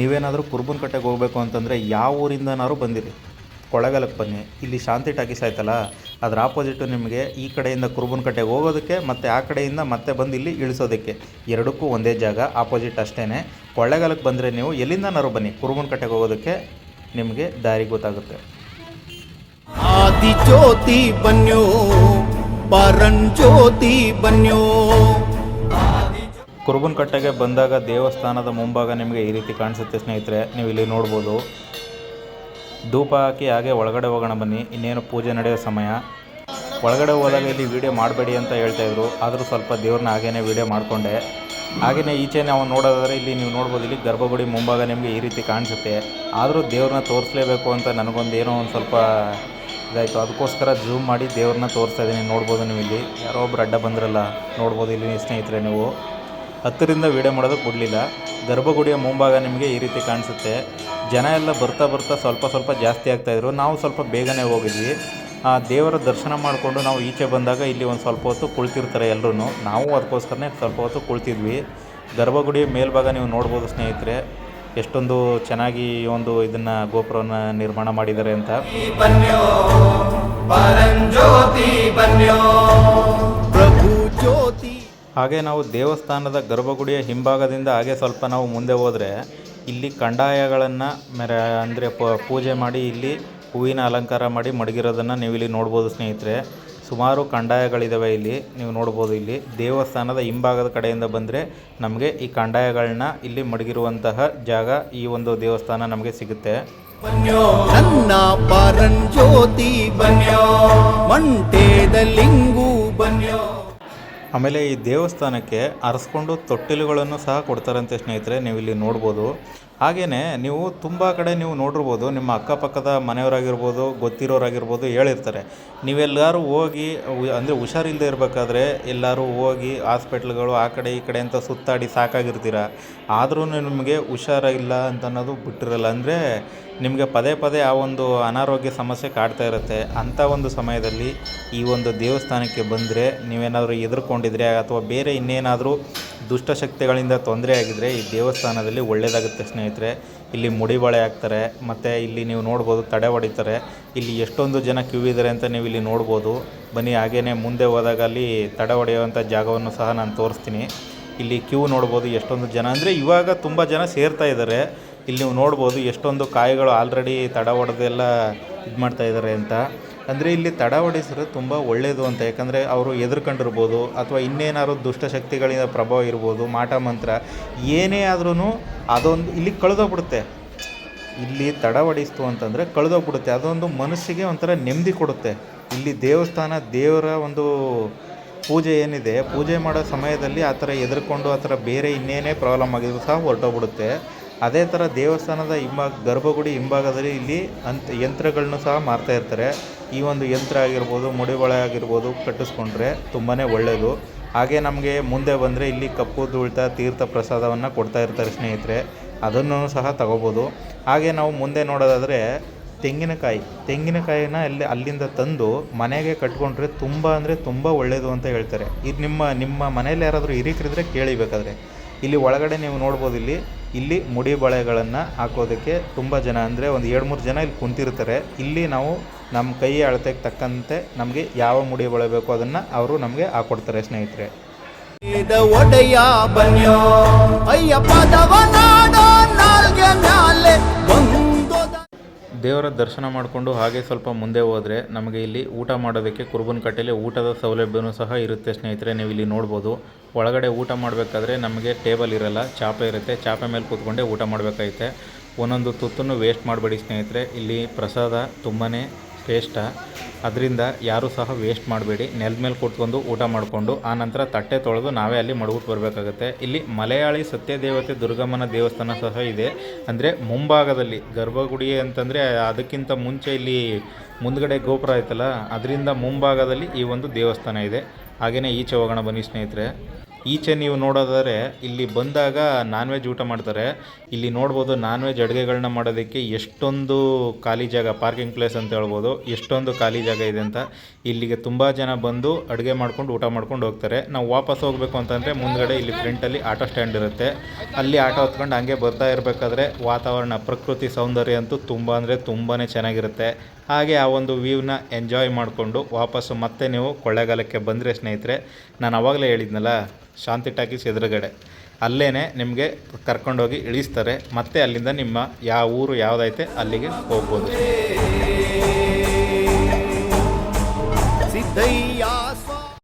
ನೀವೇನಾದರೂ ಕುರುಬನಕಟ್ಟೆಗೆ ಹೋಗಬೇಕು ಅಂತಂದರೆ ಯಾವ ಊರಿಂದನಾದ್ರು ಬಂದಿರಿ. ಕೊಳಗಲಕ್ಕೆ ಬನ್ನಿ. ಇಲ್ಲಿ ಶಾಂತಿ ಟಾಕೀಸ್ ಆಯ್ತಲ್ಲ, ಅದರ ಆಪೋಸಿಟು ನಿಮಗೆ ಈ ಕಡೆಯಿಂದ ಕುರುಬನಕಟ್ಟೆಗೆ ಹೋಗೋದಕ್ಕೆ ಮತ್ತು ಆ ಕಡೆಯಿಂದ ಮತ್ತೆ ಬಂದು ಇಲ್ಲಿ ಇಳಿಸೋದಕ್ಕೆ. ಎರಡಕ್ಕೂ ಒಂದೇ ಜಾಗ ಆಪೋಸಿಟ್ ಅಷ್ಟೇ ಕೊಳ್ಳೆಗಾಲಕ್ಕೆ ಬಂದರೆ ನೀವು ಎಲ್ಲಿಂದನಾರು ಬನ್ನಿ. ಕುರುಬನಕಟ್ಟೆಗೆ ಹೋಗೋದಕ್ಕೆ ನಿಮಗೆ ದಾರಿ ಗೊತ್ತಾಗುತ್ತೆ. ಆದಿಜ್ಯೋತಿ ಬನ್ಯೋ ಪರಂಜ್ಯೋತಿ ಬನ್ಯೋ. ಕುರುಬನಕಟ್ಟೆಗೆ ಬಂದಾಗ ದೇವಸ್ಥಾನದ ಮುಂಭಾಗ ನಿಮಗೆ ಈ ರೀತಿ ಕಾಣಿಸುತ್ತೆ ಸ್ನೇಹಿತರೆ, ನೀವು ಇಲ್ಲಿ ನೋಡ್ಬೋದು. ಧೂಪ ಹಾಕಿ ಹಾಗೆ ಒಳಗಡೆ ಹೋಗೋಣ ಬನ್ನಿ, ಇನ್ನೇನು ಪೂಜೆ ನಡೆಯೋ ಸಮಯ. ಒಳಗಡೆ ಹೋದಾಗ ಇಲ್ಲಿ ವೀಡಿಯೋ ಮಾಡಬೇಡಿ ಅಂತ ಹೇಳ್ತಾಯಿದ್ರು ಆದರೂ ಸ್ವಲ್ಪ ದೇವ್ರನ್ನ ಹಾಗೇನೆ ವೀಡಿಯೋ ಮಾಡಿಕೊಂಡೆ. ಹಾಗೆಯೇ ಈಚೆ ನಾವು ನೋಡೋದಾದರೆ ಇಲ್ಲಿ ನೀವು ನೋಡ್ಬೋದು, ಇಲ್ಲಿ ಗರ್ಭಗುಡಿ ಮುಂಭಾಗ ನಿಮಗೆ ಈ ರೀತಿ ಕಾಣಿಸುತ್ತೆ. ಆದರೂ ದೇವ್ರನ್ನ ತೋರಿಸ್ಲೇಬೇಕು ಅಂತ ನನಗೊಂದು ಏನೋ ಒಂದು ಸ್ವಲ್ಪ ಇದಾಯಿತು. ಅದಕ್ಕೋಸ್ಕರ ಜೂಮ್ ಮಾಡಿ ದೇವ್ರನ್ನ ತೋರಿಸ್ತಾ ಇದ್ದೀನಿ, ನೋಡ್ಬೋದು ನೀವು ಇಲ್ಲಿ. ಯಾರೋ ಒಬ್ರು ಅಡ್ಡ ಬಂದ್ರಲ್ಲ, ನೋಡ್ಬೋದು ಇಲ್ಲಿ ಸ್ನೇಹಿತರೆ ನೀವು. ಹತ್ತರಿಂದ ವೀಡಿಯೋ ಮಾಡೋದಕ್ಕೆ ಬಿಡಲಿಲ್ಲ ಗರ್ಭಗುಡಿಯ ಮುಂಭಾಗ ನಿಮಗೆ ಈ ರೀತಿ ಕಾಣಿಸುತ್ತೆ. ಜನ ಎಲ್ಲ ಬರ್ತಾ ಬರ್ತಾ ಸ್ವಲ್ಪ ಸ್ವಲ್ಪ ಜಾಸ್ತಿ ಆಗ್ತಾಯಿದ್ರು ನಾವು ಸ್ವಲ್ಪ ಬೇಗನೆ ಹೋಗಿದ್ವಿ. ಆ, ದೇವರ ದರ್ಶನ ಮಾಡಿಕೊಂಡು ನಾವು ಈಚೆ ಬಂದಾಗ ಇಲ್ಲಿ ಒಂದು ಸ್ವಲ್ಪ ಹೊತ್ತು ಕುಳಿತಿರ್ತಾರೆ ಎಲ್ಲರೂ ನಾವು ಅದಕ್ಕೋಸ್ಕರನೇ ಸ್ವಲ್ಪ ಹೊತ್ತು ಕುಳಿತಿದ್ವಿ. ಗರ್ಭಗುಡಿಯ ಮೇಲ್ಭಾಗ ನೀವು ನೋಡ್ಬೋದು ಸ್ನೇಹಿತರೆ. ಎಷ್ಟೊಂದು ಚೆನ್ನಾಗಿ ಒಂದು ಇದನ್ನು ಗೋಪುರವನ್ನು ನಿರ್ಮಾಣ ಮಾಡಿದ್ದಾರೆ ಅಂತ. ಹಾಗೆ ನಾವು ದೇವಸ್ಥಾನದ ಗರ್ಭಗುಡಿಯ ಹಿಂಭಾಗದಿಂದ ಹಾಗೆ ಸ್ವಲ್ಪ ನಾವು ಮುಂದೆ ಹೋದರೆ ಇಲ್ಲಿ ಕಂಡಾಯಗಳನ್ನು ಮೆರ, ಅಂದರೆ ಪೂಜೆ ಮಾಡಿ ಇಲ್ಲಿ ಹೂವಿನ ಅಲಂಕಾರ ಮಾಡಿ ಮಡಗಿರೋದನ್ನು ನೀವು ಇಲ್ಲಿ ನೋಡ್ಬೋದು ಸ್ನೇಹಿತರೆ. ಸುಮಾರು ಕಂದಾಯಗಳಿದ್ದಾವೆ ಇಲ್ಲಿ, ನೀವು ನೋಡ್ಬೋದು ಇಲ್ಲಿ. ದೇವಸ್ಥಾನದ ಹಿಂಭಾಗದ ಕಡೆಯಿಂದ ಬಂದರೆ ನಮಗೆ ಈ ಕಂಡಾಯಗಳನ್ನ ಇಲ್ಲಿ ಮಡಗಿರುವಂತಹ ಜಾಗ ಈ ಒಂದು ದೇವಸ್ಥಾನ ನಮಗೆ ಸಿಗುತ್ತೆ. ಬನ್ಯೋ. ಆಮೇಲೆ ಈ ದೇವಸ್ಥಾನಕ್ಕೆ ಅರಸ್ಕೊಂಡು ತೊಟ್ಟಿಲುಗಳನ್ನು ಸಹ ಕೊಡ್ತಾರಂತೆ ಸ್ನೇಹಿತರೆ ನೀವು ಇಲ್ಲಿ ನೋಡ್ಬೋದು. ಹಾಗೆಯೇ ನೀವು ತುಂಬ ಕಡೆ ನೀವು ನೋಡಿರ್ಬೋದು, ನಿಮ್ಮ ಅಕ್ಕಪಕ್ಕದ ಮನೆಯವರಾಗಿರ್ಬೋದು, ಗೊತ್ತಿರೋರಾಗಿರ್ಬೋದು ಹೇಳಿರ್ತಾರೆ. ನೀವೆಲ್ಲರೂ ಹೋಗಿ ಅಂದರೆ ಹುಷಾರಿಲ್ಲದೆ ಇರಬೇಕಾದ್ರೆ ಎಲ್ಲರೂ ಹೋಗಿ ಹಾಸ್ಪಿಟ್ಲ್ಗಳು ಆ ಕಡೆ ಈ ಕಡೆ ಅಂತ ಸುತ್ತಾಡಿ ಸಾಕಾಗಿರ್ತೀರ? ಆದರೂ ನಿಮಗೆ ಹುಷಾರಿಲ್ಲ ಅಂತ ಅನ್ನೋದು ಬಿಟ್ಟಿರಲ್ಲ. ಅಂದರೆ ನಿಮಗೆ ಪದೇ ಪದೇ ಆ ಒಂದು ಅನಾರೋಗ್ಯ ಸಮಸ್ಯೆ ಕಾಡ್ತಾ ಇರುತ್ತೆ. ಅಂಥ ಒಂದು ಸಮಯದಲ್ಲಿ ಈ ಒಂದು ದೇವಸ್ಥಾನಕ್ಕೆ ಬಂದರೆ ನೀವೇನಾದರೂ ಎದುರ್ಕೊಂಡಿದ್ರೆ ಅಥವಾ ಬೇರೆ ಇನ್ನೇನಾದರೂ ದುಷ್ಟಶಕ್ತಿಗಳಿಂದ ತೊಂದರೆ ಆಗಿದ್ದರೆ ಈ ದೇವಸ್ಥಾನದಲ್ಲಿ ಒಳ್ಳೆಯದಾಗುತ್ತೆ ಸ್ನೇಹಿತರೆ. ಇಲ್ಲಿ ಮುಡಿಬಳೆ ಹಾಕ್ತಾರೆ, ಮತ್ತು ಇಲ್ಲಿ ನೀವು ನೋಡ್ಬೋದು ತಡೆ ಹೊಡಿತಾರೆ. ಇಲ್ಲಿ ಎಷ್ಟೊಂದು ಜನ ಕ್ಯೂ ಇದ್ದಾರೆ ಅಂತ ನೀವು ಇಲ್ಲಿ ನೋಡ್ಬೋದು. ಬನ್ನಿ, ಹಾಗೇನೆ ಮುಂದೆ ಹೋದಾಗ ಅಲ್ಲಿ ತಡೆ ಹೊಡೆಯುವಂಥ ಜಾಗವನ್ನು ಸಹ ನಾನು ತೋರಿಸ್ತೀನಿ. ಇಲ್ಲಿ ಕ್ಯೂ ನೋಡ್ಬೋದು ಎಷ್ಟೊಂದು ಜನ. ಅಂದರೆ ಇವಾಗ ತುಂಬ ಜನ ಸೇರ್ತಾ ಇದ್ದಾರೆ ಇಲ್ಲಿ ನೀವು ನೋಡ್ಬೋದು ಎಷ್ಟೊಂದು ಕಾಯಿಗಳು ಆಲ್ರೆಡಿ ತಡ ಹೊಡೆದೆಲ್ಲ ಇದು ಮಾಡ್ತಾ ಇದ್ದಾರೆ ಅಂತ. ಅಂದರೆ ಇಲ್ಲಿ ತಡ ಹೊಡೆಸಿದ್ರೆ ತುಂಬ ಒಳ್ಳೆಯದು ಅಂತ. ಯಾಕಂದರೆ ಅವರು ಎದುರ್ಕೊಂಡಿರ್ಬೋದು ಅಥವಾ ಇನ್ನೇನಾದ್ರು ದುಷ್ಟಶಕ್ತಿಗಳಿಂದ ಪ್ರಭಾವ ಇರ್ಬೋದು, ಮಾಟ ಮಂತ್ರ, ಏನೇ ಆದ್ರೂ ಅದೊಂದು ಇಲ್ಲಿ ಕಳೆದೋಗ್ಬಿಡುತ್ತೆ. ಇಲ್ಲಿ ತಡ ಹೊಡಿಸ್ತು ಅಂತಂದರೆ ಕಳೆದೋಗ್ಬಿಡುತ್ತೆ. ಅದೊಂದು ಮನಸ್ಸಿಗೆ ಒಂಥರ ನೆಮ್ಮದಿ ಕೊಡುತ್ತೆ. ಇಲ್ಲಿ ದೇವಸ್ಥಾನ, ದೇವರ ಒಂದು ಪೂಜೆ ಏನಿದೆ, ಪೂಜೆ ಮಾಡೋ ಸಮಯದಲ್ಲಿ ಆ ಥರ ಎದುರ್ಕೊಂಡು ಆ ಥರ ಬೇರೆ ಇನ್ನೇನೇ ಪ್ರಾಬ್ಲಮ್ ಆಗಿದ್ರು ಸಹ ಹೊರಟೋಗ್ಬಿಡುತ್ತೆ. ಅದೇ ಥರ ದೇವಸ್ಥಾನದ ಹಿಂಭಾಗ, ಗರ್ಭಗುಡಿ ಹಿಂಭಾಗದಲ್ಲಿ ಇಲ್ಲಿ ಅಂತ ಯಂತ್ರಗಳನ್ನೂ ಸಹ ಮಾರ್ತಾ ಇರ್ತಾರೆ. ಈ ಒಂದು ಯಂತ್ರ ಆಗಿರ್ಬೋದು, ಮುಡಿಬಳೆ ಆಗಿರ್ಬೋದು ಕಟ್ಟಿಸ್ಕೊಂಡ್ರೆ ತುಂಬಾ ಒಳ್ಳೆಯದು ಹಾಗೆ ನಮಗೆ ಮುಂದೆ ಬಂದರೆ ಇಲ್ಲಿ ಕಪ್ಪು ದುಳ್ತ ತೀರ್ಥ ಪ್ರಸಾದವನ್ನು ಕೊಡ್ತಾ ಇರ್ತಾರೆ ಸ್ನೇಹಿತರೆ. ಅದನ್ನು ಸಹ ತಗೋಬೋದು. ಹಾಗೆ ನಾವು ಮುಂದೆ ನೋಡೋದಾದರೆ ತೆಂಗಿನಕಾಯಿ. ತೆಂಗಿನಕಾಯಿನ ಅಲ್ಲಿ, ಅಲ್ಲಿಂದ ತಂದು ಮನೆಗೆ ಕಟ್ಕೊಂಡ್ರೆ ತುಂಬ ಅಂದರೆ ತುಂಬ ಒಳ್ಳೆಯದು ಅಂತ ಹೇಳ್ತಾರೆ. ಇದು ನಿಮ್ಮ ನಿಮ್ಮ ಮನೇಲಿ ಯಾರಾದರೂ ಹಿರಿಕರಿದ್ರೆ ಕೇಳಿಬೇಕಾದ್ರೆ. ಇಲ್ಲಿ ಒಳಗಡೆ ನೀವು ನೋಡ್ಬೋದು ಇಲ್ಲಿ ಇಲ್ಲಿ ಮುಡಿ ಬಳೆಗಳನ್ನು ಹಾಕೋದಕ್ಕೆ ತುಂಬ ಜನ, ಅಂದರೆ ಒಂದು ಎರಡು ಮೂರು ಜನ ಇಲ್ಲಿ ಕುಂತಿರ್ತಾರೆ. ಇಲ್ಲಿ ನಾವು ನಮ್ಮ ಕೈ ಅಳತೆಗೆ ತಕ್ಕಂತೆ ನಮಗೆ ಯಾವ ಮುಡಿ ಬಳೆ ಬೇಕೋ ಅದನ್ನು ಅವರು ನಮಗೆ ಹಾಕ್ಕೊಡ್ತಾರೆ ಸ್ನೇಹಿತರೆ. ಒಡೆಯ ಬನ್ಯೋ ನಾಲ್ಗೆ ಮ್ಯಾಲೆ. ದೇವರ ದರ್ಶನ ಮಾಡಿಕೊಂಡು ಹಾಗೆ ಸ್ವಲ್ಪ ಮುಂದೆ ಹೋದರೆ ನಮಗೆ ಇಲ್ಲಿ ಊಟ ಮಾಡೋದಕ್ಕೆ ಕುರುಬನಕಟ್ಟೆಯಲ್ಲಿ ಊಟದ ಸೌಲಭ್ಯವೂ ಸಹ ಇರುತ್ತೆ ಸ್ನೇಹಿತರೆ, ನೀವು ಇಲ್ಲಿ ನೋಡ್ಬೋದು. ಒಳಗಡೆ ಊಟ ಮಾಡಬೇಕಾದ್ರೆ ನಮಗೆ ಟೇಬಲ್ ಇರಲ್ಲ, ಚಾಪೆ ಇರುತ್ತೆ. ಚಾಪೆ ಮೇಲೆ ಕೂತ್ಕೊಂಡೇ ಊಟ ಮಾಡಬೇಕಾಗುತ್ತೆ. ಒಂದೊಂದು ತುತ್ತನ್ನು ವೇಸ್ಟ್ ಮಾಡಬೇಡಿ ಸ್ನೇಹಿತರೆ. ಇಲ್ಲಿ ಪ್ರಸಾದ ತುಂಬಾ ಶ್ರೇಷ್ಠ ಅದರಿಂದ ಯಾರೂ ಸಹ ವೇಸ್ಟ್ ಮಾಡಬೇಡಿ. ನೆಲದ ಮೇಲೆ ಕೂತ್ಕೊಂಡು ಊಟ ಮಾಡಿಕೊಂಡು ಆನಂತರ ತಟ್ಟೆ ತೊಳೆದು ನಾವೇ ಅಲ್ಲಿ ಮಡಗ್ಬಿಟ್ಟು ಬರಬೇಕಾಗುತ್ತೆ. ಇಲ್ಲಿ ಮಲಯಾಳಿ ಸತ್ಯದೇವತೆ ದುರ್ಗಮ್ಮನ ದೇವಸ್ಥಾನ ಸಹ ಇದೆ. ಅಂದರೆ ಮುಂಭಾಗದಲ್ಲಿ, ಗರ್ಭಗುಡಿ ಅಂತಂದರೆ ಅದಕ್ಕಿಂತ ಮುಂಚೆ ಇಲ್ಲಿ ಮುಂದಗಡೆ ಗೋಪುರ ಆಯ್ತಲ್ಲ ಅದರಿಂದ ಮುಂಭಾಗದಲ್ಲಿ ಈ ಒಂದು ದೇವಸ್ಥಾನ ಇದೆ. ಹಾಗೆಯೇ ಈಚೆ ಹೋಗೋಣ ಬನ್ನಿ ಸ್ನೇಹಿತರೆ. ಈಚೆ ನೀವು ನೋಡೋದಾದರೆ, ಇಲ್ಲಿ ಬಂದಾಗ ನಾನ್ ವೆಜ್ ಊಟ ಮಾಡ್ತಾರೆ. ಇಲ್ಲಿ ನೋಡ್ಬೋದು ನಾನ್ ವೆಜ್ ಅಡುಗೆಗಳನ್ನ ಮಾಡೋದಕ್ಕೆ ಎಷ್ಟೊಂದು ಖಾಲಿ ಜಾಗ ಪಾರ್ಕಿಂಗ್ ಪ್ಲೇಸ್ ಅಂತ ಹೇಳ್ಬೋದು, ಎಷ್ಟೊಂದು ಖಾಲಿ ಜಾಗ ಇದೆ ಅಂತ. ಇಲ್ಲಿಗೆ ತುಂಬ ಜನ ಬಂದು ಅಡುಗೆ ಮಾಡ್ಕೊಂಡು, ಊಟ ಮಾಡ್ಕೊಂಡು ಹೋಗ್ತಾರೆ. ನಾವು ವಾಪಸ್ ಹೋಗಬೇಕು ಅಂತಂದರೆ ಮುಂದ್ಗಡೆ ಇಲ್ಲಿ ಫ್ರಂಟಲ್ಲಿ ಆಟೋ ಸ್ಟ್ಯಾಂಡ್ ಇರುತ್ತೆ. ಅಲ್ಲಿ ಆಟೋ ಹೊತ್ಕೊಂಡು ಹಂಗೆ ಬರ್ತಾ ಇರಬೇಕಾದ್ರೆ ವಾತಾವರಣ, ಪ್ರಕೃತಿ ಸೌಂದರ್ಯ ಅಂತೂ ತುಂಬ ಅಂದರೆ ತುಂಬಾ ಚೆನ್ನಾಗಿರುತ್ತೆ. ಹಾಗೆ ಆ ಒಂದು ವ್ಯೂವ್ನ ಎಂಜಾಯ್ ಮಾಡಿಕೊಂಡು ವಾಪಸ್ಸು ಮತ್ತೆ ನೀವು ಕೊಳ್ಳೆಗಾಲಕ್ಕೆ ಬಂದರೆ ಸ್ನೇಹಿತರೆ, ನಾನು ಅವಾಗಲೇ ಹೇಳಿದ್ನಲ್ಲ ಶಾಂತಿ ಟಾಕೀಸ್ ಎದುರುಗಡೆ. ಅಲ್ಲೇ ನಿಮಗೆ ಕರ್ಕೊಂಡೋಗಿ ಇಳಿಸ್ತಾರೆ. ಮತ್ತೆ ಅಲ್ಲಿಂದ ನಿಮ್ಮ ಯಾವ ಊರು ಯಾವುದೈತೆ ಅಲ್ಲಿಗೆ ಹೋಗ್ಬೋದು.